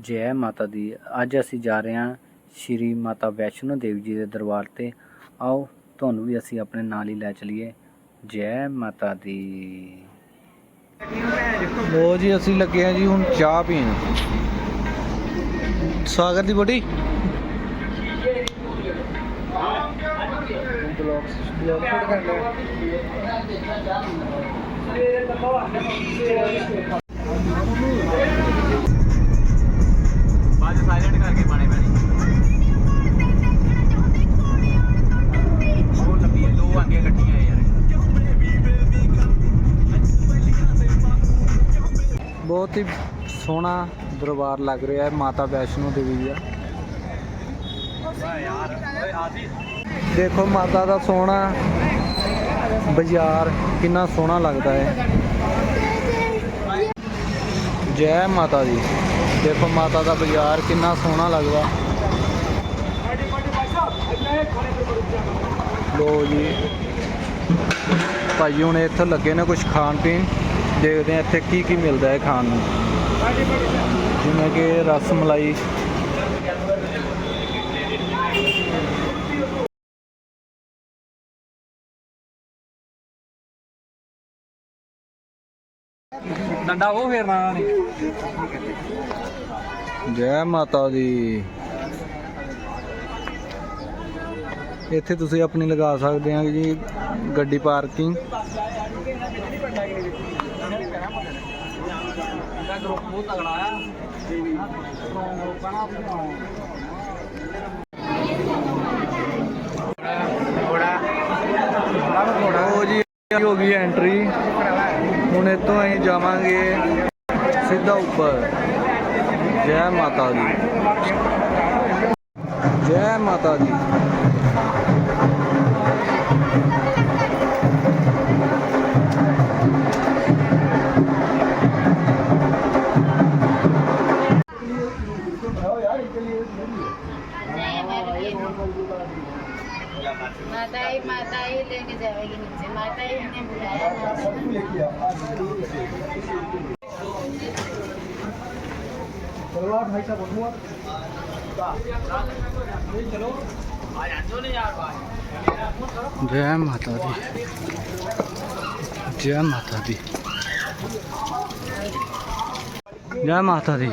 ਜੈ ਮਾਤਾ ਦੀ। ਅੱਜ ਅਸੀਂ ਜਾ ਰਹੇ ਹਾਂ ਸ਼੍ਰੀ ਮਾਤਾ ਵੈਸ਼ਨੋ ਦੇਵੀ ਜੀ ਦੇ ਦਰਬਾਰ ਤੇ। ਆਓ, ਤੁਹਾਨੂੰ ਵੀ ਅਸੀਂ ਆਪਣੇ ਨਾਲ ਹੀ ਲੈ ਚਲੀਏ। ਜੈ ਮਾਤਾ ਦੀ। ਲੋ ਜੀ, ਅਸੀਂ ਲੱਗੇ ਆ ਜੀ ਹੁਣ ਚਾਹ ਪੀਣ। ਸਾਗਰ ਦੀ ਬੋਡੀ ਬਾਅਦ ਸਾਇਲੈਂਟ ਕਰਕੇ ਪਾਣੇ ਪੈਣੀ। ਉਹ ਲੱਗੀ ਹੈ, ਦੋ ਆਂਦੀਆਂ ਇਕੱਠੀਆਂ ਯਾਰ। ਬਹੁਤ ਹੀ ਸੋਹਣਾ ਦਰਬਾਰ ਲੱਗ ਰਿਹਾ ਹੈ ਮਾਤਾ ਵੈਸ਼ਨੋ ਦੇਵੀ ਦਾ। ਦੇਖੋ ਮਾਤਾ ਦਾ ਸੋਹਣਾ ਬਾਜ਼ਾਰ ਕਿੰਨਾ ਸੋਹਣਾ ਲੱਗਦਾ ਹੈ। ਜੈ ਮਾਤਾ ਦੀ। ਦੇਖੋ ਮਾਤਾ ਦਾ ਬਾਜ਼ਾਰ ਕਿੰਨਾ ਸੋਹਣਾ ਲੱਗਦਾ। ਲੋ ਜੀ। ਭਾਈ ਹੁਣ ਇੱਥੇ ਲੱਗੇ ਨੇ ਕੁਝ ਖਾਣ ਪੀਣ। ਦੇਖਦੇ ਆ ਇੱਥੇ ਕੀ ਕੀ ਮਿਲਦਾ ਹੈ ਖਾਣ ਨੂੰ। ਜਿਵੇਂ ਕਿ ਰਸ ਮਲਾਈ। ਡੰਡਾ ਉਹ ਫੇਰਨਾ ਨਹੀਂ ਜੈ ਮਾਤਾ ਦੀ। ਇੱਥੇ ਤੁਸੀਂ ਆਪਣੀ ਲਗਾ ਸਕਦੇ ਆ ਜੀ ਗੱਡੀ ਪਾਰਕਿੰਗ। ਉਹ ਜੀ ਹੋ ਗਈ ਐਂਟਰੀ ਹੁਣ ਇੱਥੋਂ ਅਸੀਂ ਜਾਵਾਂਗੇ ਸਿੱਧਾ ਉੱਪਰ। Jam atau di? Jam atau di? Matai, matai, lengket aja gini. Matai. ਜੈ ਮਾਤਾ ਦੀ। ਜੈ ਮਾਤਾ ਦੀ। ਜੈ ਮਾਤਾ ਦੀ।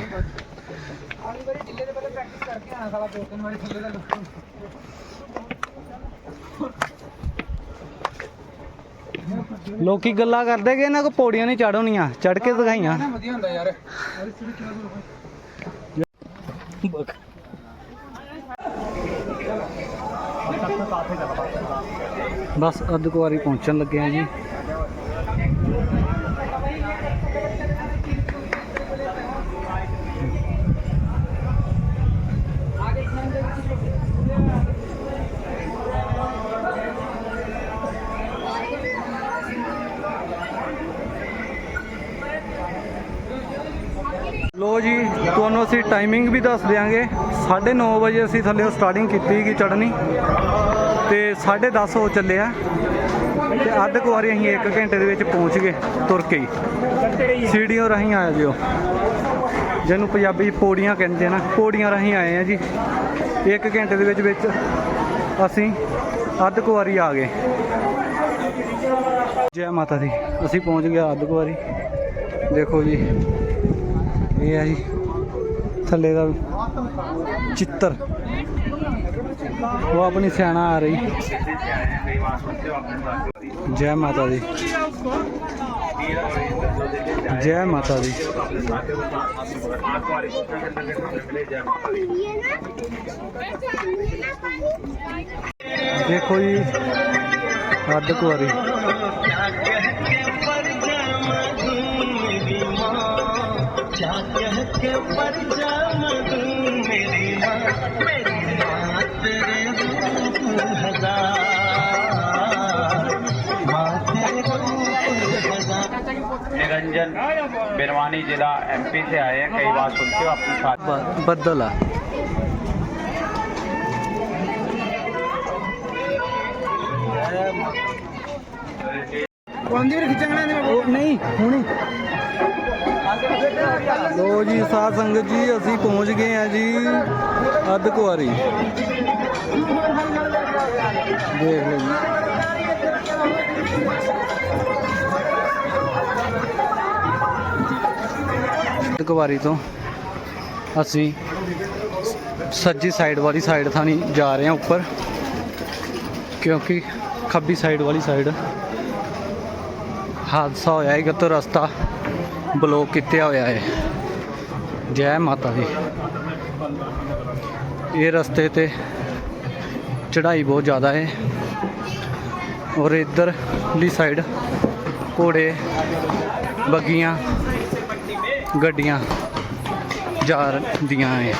ਲੋਕੀ ਗੱਲਾਂ ਕਰਦੇ ਕਿ ਇਹਨਾਂ ਕੋ ਪੌੜੀਆਂ ਨਹੀਂ ਚੜ੍ਹਨੀਆਂ ਚੜ ਕੇ ਦਿਖਾਈਆਂ। ਵਧੀਆ ਹੁੰਦਾ ਯਾਰ। ਬਸ ਅੱਧ ਕੁ ਪਹੁੰਚਣ ਲੱਗੇ ਆ ਜੀ ਲੋ ਜੀ ਤੁਹਾਨੂੰ ਅਸੀਂ ਟਾਈਮਿੰਗ ਵੀ ਦੱਸ ਦਿਆਂਗੇ। 9:30 ਵਜੇ ਅਸੀਂ ਥੱਲੇ ਸਟਾਰਟਿੰਗ ਕੀਤੀ ਸੀਗੀ ਚੜ੍ਹਨੀ। ਤੇ 10:30 ਹੋ ਚੱਲੇ ਆ। ਤੇ ਅੱਧ ਕੁਆਰੀ ਅਸੀਂ 1 ਘੰਟੇ ਦੇ ਵਿੱਚ ਪਹੁੰਚ ਗਏ, ਤੁਰ ਕੇ ਹੀ। ਸੀੜੀਆਂ ਰਾਹੀਂ ਆਇਆ ਜਿਓ ਜਿਹਨੂੰ ਪੰਜਾਬੀ ਪੌੜੀਆਂ ਕਹਿੰਦੇ ਨਾ, ਪੌੜੀਆਂ ਰਾਹੀਂ ਆਏ ਆ ਜੀ। 1 ਘੰਟੇ ਦੇ ਵਿੱਚ ਵਿੱਚ ਅਸੀਂ ਅੱਧ ਕੁਆਰੀ ਆ ਗਏ। ਜੈ ਮਾਤਾ ਦੀ। ਅਸੀਂ ਪਹੁੰਚ ਗਏ ਅੱਧ ਕੁਆਰੀ ਦੇਖੋ ਜੀ, ਇਹ ਹੈ ਜੀ। ਥੱਲੇ ਦਾ ਚਿੱਤਰ। ਉਹ ਆਪਣੀ ਸਿਆਣਾ ਆ ਰਹੀ। ਜੈ ਮਾਤਾ ਦੀ। ਜੈ ਮਾਤਾ ਦੀ। ਦੇਖੋ ਜੀ, ਅੱਧ ਕੁਆਰੀ निरंजन बिरवानी जिला एमपी से आए हैं कई बार सुनते हो अपने साथ। बदला नहीं। होनी ਲੋ ਜੀ, ਸਾਧ ਸੰਗਤ ਜੀ, ਅਸੀਂ ਪਹੁੰਚ ਗਏ ਆ ਜੀ ਅੱਧ ਕੁਆਰੀ। ਦੇਖ ਲਓ ਜੀ। ਅੱਧ ਤੋਂ ਅਸੀਂ ਸੱਜੀ ਸਾਈਡ ਵਾਲੀ ਸਾਈਡ ਥਾਣੀ ਜਾ ਰਹੇ ਹਾਂ ਉੱਪਰ, ਕਿਉਂਕਿ ਖੱਬੀ ਸਾਈਡ ਵਾਲੀ ਸਾਈਡ ਹਾਦਸਾ ਹੋਇਆ ਹੈ ਕਿ ਰਸਤਾ ਬਲੌਕ ਕੀਤਾ ਹੋਇਆ ਹੈ। ਜੈ ਮਾਤਾ ਦੀ। ਇਹ ਰਸਤੇ ਤੇ ਚੜ੍ਹਾਈ ਬਹੁਤ ਜ਼ਿਆਦਾ ਹੈ ਔਰ ਇੱਧਰਲੀ ਸਾਈਡ ਘੋੜੇ, ਬੱਗੀਆਂ, ਗੱਡੀਆਂ ਜਾ ਰਹੀਆਂ ਹੈ।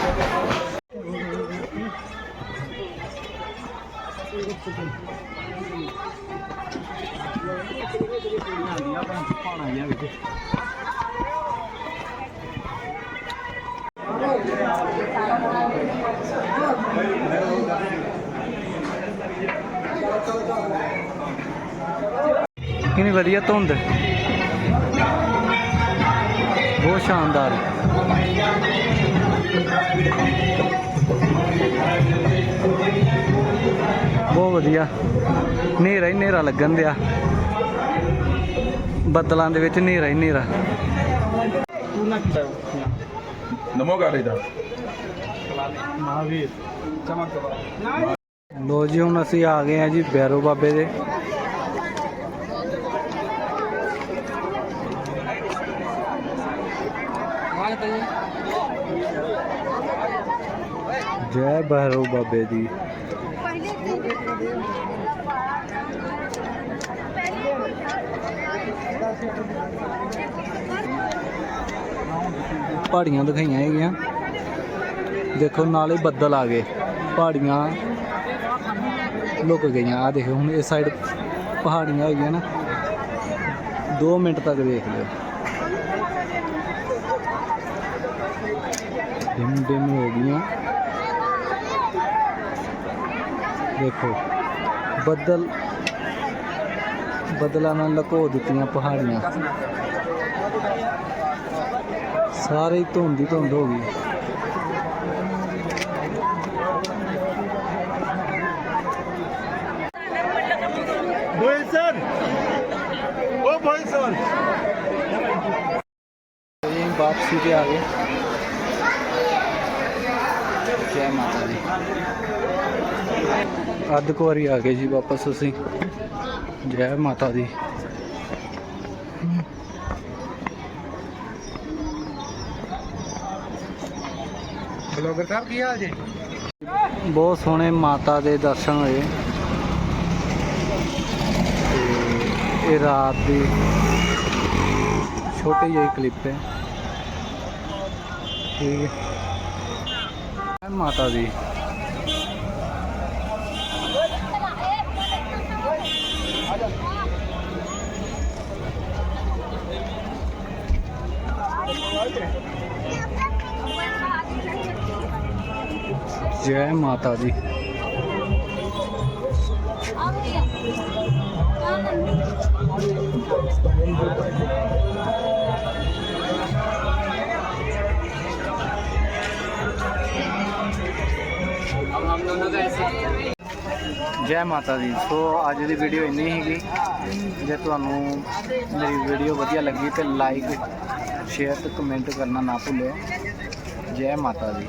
ਕਿੰਨੀ ਵਧੀਆ ਧੁੰਦ। ਬਹੁਤ ਸ਼ਾਨਦਾਰ। ਬਹੁਤ ਵਧੀਆ। ਹਨੇਰਾ ਹੀ ਹਨੇਰਾ ਲੱਗਣ ਦਿਆ। ਬੱਦਲਾਂ ਦੇ ਵਿੱਚ ਹਨੇਰਾ ਹੀ ਹਨੇਰਾ। ਨਮੋ ਗਾੜੀ ਲੋ ਜੀ ਹੁਣ ਅਸੀਂ ਆ ਗਏ ਆ ਜੀ ਬੈਰੋ ਬਾਬੇ ਦੇ। ਜੈ। ਬੈਰੋ ਬਾਬੇ ਦੀ। ਪਹਾੜੀਆਂ ਦਿਖਾਈਆਂ ਹੈਗੀਆਂ। ਦੇਖੋ, ਨਾਲੇ ਬੱਦਲ ਆ ਗਏ। ਪਹਾੜੀਆਂ ਲੁਕ ਗਈਆਂ। ਆ ਦੇਖੋ, ਹੁਣ ਇਸ ਸਾਈਡ ਪਹਾੜੀਆਂ ਹੈਗੀਆਂ ਨਾ। 2 ਮਿੰਟ ਤੱਕ ਦੇਖ ਲਿਓ। ਡਿਮ ਡਿਮ ਹੋ ਗਈਆਂ। ਦੇਖੋ ਬੱਦਲ ਬੱਦਲਾਂ ਨਾਲ ਲਕੋ ਦਿੱਤੀਆਂ ਪਹਾੜੀਆਂ। ਸਾਰੇ ਹੀ ਧੁੰਦ ਹੀ ਧੁੰਦ ਹੋ ਗਈ। ਇਹ ਵਾਪਸੀ ਤੇ ਆ ਗਏ। ਜੈ ਮਾਤਾ ਦੀ ਅੱਧ ਕੁ ਵਾਰੀ ਆ ਗਏ ਜੀ ਵਾਪਸ ਅਸੀਂ। ਜੈ ਮਾਤਾ ਦੀ। ਬਲੌਗਰ ਸਾਹਿਬ ਕੀ ਹਾਲ ਜੀ? ਬਹੁਤ ਸੋਹਣੇ ਮਾਤਾ ਦੇ ਦਰਸ਼ਨ ਹੋਏ। ਤੇ ਇਹ ਰਾਤ ਦੀ ਛੋਟੀ ਜਿਹੀ ਕਲਿੱਪ ਹੈ। ਠੀਕ ਹੈ। ਮਾਤਾ ਦੀ। ਜੈ ਮਾਤਾ ਦੀ। ਜੈ ਮਾਤਾ ਦੀ। ਸੋ ਅੱਜ ਦੀ ਵੀਡੀਓ ਇੰਨੀ ਸੀਗੀ ਜੇ ਤੁਹਾਨੂੰ ਮੇਰੀ ਵੀਡੀਓ ਵਧੀਆ ਲੱਗੀ ਤੇ ਲਾਈਕ ਸ਼ੇਅਰ ਤੇ ਕਮੈਂਟ ਕਰਨਾ ਨਾ ਭੁੱਲਿਓ। ਜੈ ਮਾਤਾ ਦੀ।